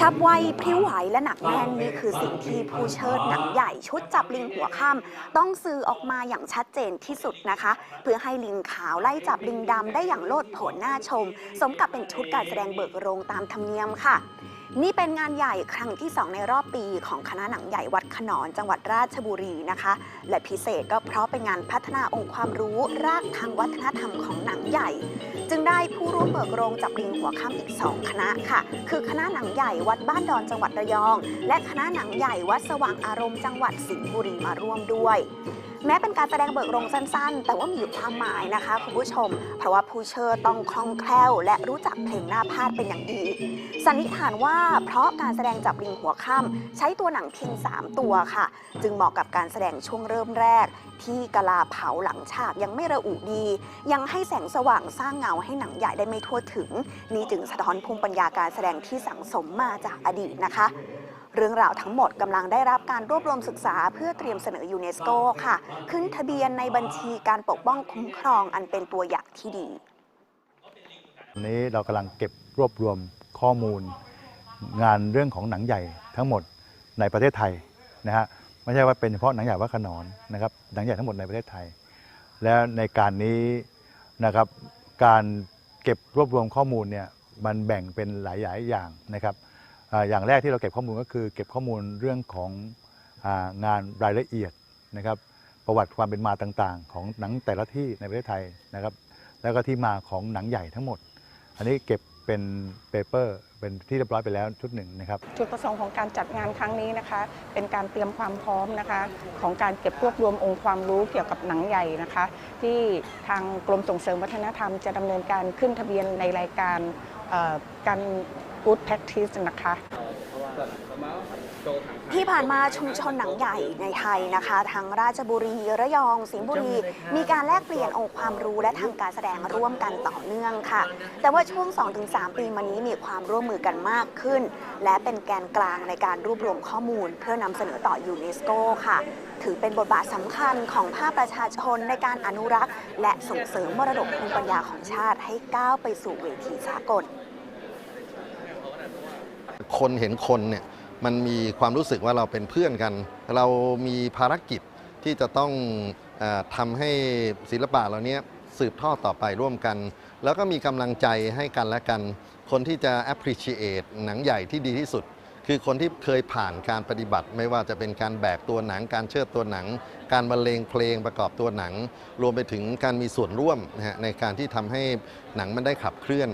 ชับไวพริ้วไหวและหนักแน่นนี่คือสิ่งที่ผู้เชิดหนังใหญ่ชุดจับลิงหัวค่ำต้องสื่อออกมาอย่างชัดเจนที่สุดนะคะ เพื่อให้ลิงขาวไล่จับลิงดำได้อย่างโลดโผนน่าชม สมกับเป็นชุดการแสดงเบิกโรงตามธรรมเนียมค่ะ นี่เป็นงานใหญ่ครั้งที่ 2 ในรอบปีของคณะหนังใหญ่วัดขนอนจังหวัดราชบุรีนะคะ และพิเศษก็เพราะเป็นงานพัฒนาองค์ความรู้รากทางวัฒนธรรมของหนังใหญ่ จึงได้ผู้ร่วมเบิกโรงจับลิงหัวค่ำอีก 2 คณะค่ะ คือคณะหนังใหญ่วัดบ้านดอนจังหวัดระยอง และคณะหนังใหญ่วัดสว่างอารมณ์จังหวัดสิงห์บุรีมาร่วมด้วย แม้เป็นการแสดงเบิกโรงสั้นๆ แต่ว่ามีความหมายนะคะคุณผู้ชม เพราะว่าผู้เชิญต้องคล่องแคล่ว และรู้จักเพลงหน้าพาดเป็นอย่างดี สันนิษฐานว่าเพราะการแสดงจับลิงหัวค่ำใช้ตัวหนังเพียง 3 ตัวค่ะ จึงเหมาะกับการแสดงช่วงเริ่มแรก ที่กะลาเผาหลังฉากยังไม่ระอุดี ยังให้แสงสว่างสร้างเงาให้หนังใหญ่ได้ไม่ทั่วถึง นี่จึงสะท้อนภูมิปัญญาการแสดงที่สังสมมาจากอดีตนะคะ เรื่องราวทั้งหมดกำลังได้รับการรวบรวมศึกษาเพื่อเตรียมเสนอยูเนสโกค่ะ ขึ้นทะเบียนในบัญชีการปกป้องคุ้มครองอันเป็นตัวอย่างที่ดีวันนี้เรากำลังเก็บรวบรวมข้อมูล งานเรื่องของหนังใหญ่ทั้งหมดในประเทศไทยนะฮะไม่ใช่ว่าเป็นเฉพาะหนังใหญ่วัดขนอนนะครับหนังใหญ่ทั้งหมดในประเทศไทย และในการนี้นะครับการเก็บรวบรวมข้อมูลเนี่ยมันแบ่งเป็นหลายๆอย่างนะครับ อย่างแรกที่เราเก็บข้อมูลก็คือ เก็บข้อมูลเรื่องของงานรายละเอียดนะครับ ประวัติความเป็นมาต่างๆ ของหนังแต่ละที่ในประเทศไทยนะครับ แล้วก็ที่มาของหนังใหญ่ทั้งหมด อันนี้เก็บเป็นเปเปอร์เป็นที่เรียบร้อยไปแล้วชุดหนึ่งนะครับ จุดประสงค์ของการจัดงานครั้งนี้นะคะ เป็นการเตรียมความพร้อมนะคะ ของการเก็บรวบรวมองค์ความรู้เกี่ยวกับหนังใหญ่นะคะ ที่ทางกรมส่งเสริมวัฒนธรรมจะดำเนินการขึ้นทะเบียนในรายการการ Good Practice นะคะ ที่ผ่านมาชุมชนหนังใหญ่ในไทยนะคะ ทั้งราชบุรีระยองสิงห์บุรี มีการแลกเปลี่ยนองค์ความรู้และทำการแสดงร่วมกันต่อเนื่องค่ะ แต่ว่าช่วง 2-3 ปีมานี้มีความร่วมมือกันมากขึ้น และเป็นแกนกลางในการรวบรวมข้อมูล เพื่อนำเสนอต่อยูเนสโกค่ะ ถือเป็นบทบาทสำคัญของภาคประชาชนในการอนุรักษ์ และส่งเสริมมรดกภูมิปัญญาของชาติให้ก้าวไปสู่เวทีสากล คนเห็นคนเนี่ยมันมีความรู้สึกว่าเราเป็นเพื่อนกัน เรามีภารกิจที่จะต้องอทำให้ศิลปะเหล่านี้สืบทอดต่อไปร่วมกัน แล้วก็มีกำลังใจให้กันและกัน คนที่จะ appreciate หนังใหญ่ที่ดีที่สุด คือคนที่เคยผ่านการปฏิบัติ ไม่ว่าจะเป็นการแบกตัวหนัง การเชิดตัวหนัง การบรรเลงเพลงประกอบตัวหนัง รวมไปถึงการมีส่วนร่วมนะฮะในการที่ทำให้หนังมันได้ขับเคลื่อน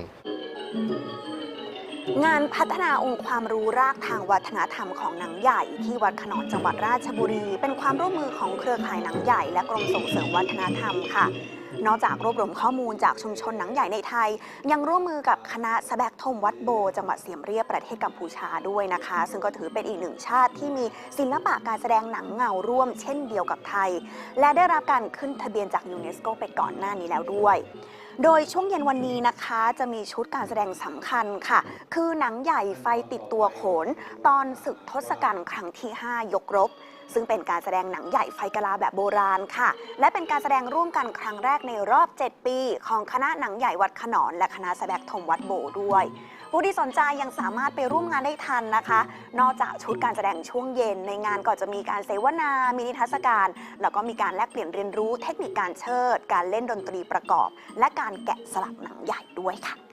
งานพัฒนาองค์ความรู้รากทางวัฒนธรรมของหนังใหญ่ที่วัดขนอนจังหวัดราชบุรี เป็นความร่วมมือของเครือข่ายหนังใหญ่และกรมส่งเสริมวัฒนธรรมค่ะนอกจากรวบรวมข้อมูลจากชุมชนหนังใหญ่ในไทย ยังร่วมมือกับคณะสแบกทมวัดโบ จังหวัดเสียมเรียบประเทศกัมพูชาด้วยนะคะ ซึ่งก็ถือเป็นอีกหนึ่งชาติที่มีศิลปะการแสดงหนังเงาร่วมเช่นเดียวกับไทย และได้รับการขึ้นทะเบียนจากยูเนสโกไปก่อนหน้านี้แล้วด้วยโดยช่วงเย็นวันนี้นะคะจะมีชุดการแสดงสำคัญค่ะ คือหนังใหญ่ไฟติดตัวโขน ตอนศึกทศกัณฐ์ครั้งที่ 5 ยกรบ ซึ่งเป็นการแสดงหนังใหญ่ไฟกะลาแบบโบราณค่ะ และเป็นการแสดงร่วมกันครั้งแรกในรอบ 7 ปี ของคณะหนังใหญ่วัดขนอนและคณะแสดงทมวัดโบด้วย ผู้ที่สนใจยังสามารถไปร่วมงานได้ทันนะคะ นอกจากชุดการแสดงช่วงเย็น ในงานก็จะมีการเสวนา มินิทรรศการ แล้วก็มีการแลกเปลี่ยนเรียนรู้เทคนิคการเชิด การเล่นดนตรีประกอบ และการแกะสลักหนังใหญ่ด้วยค่ะ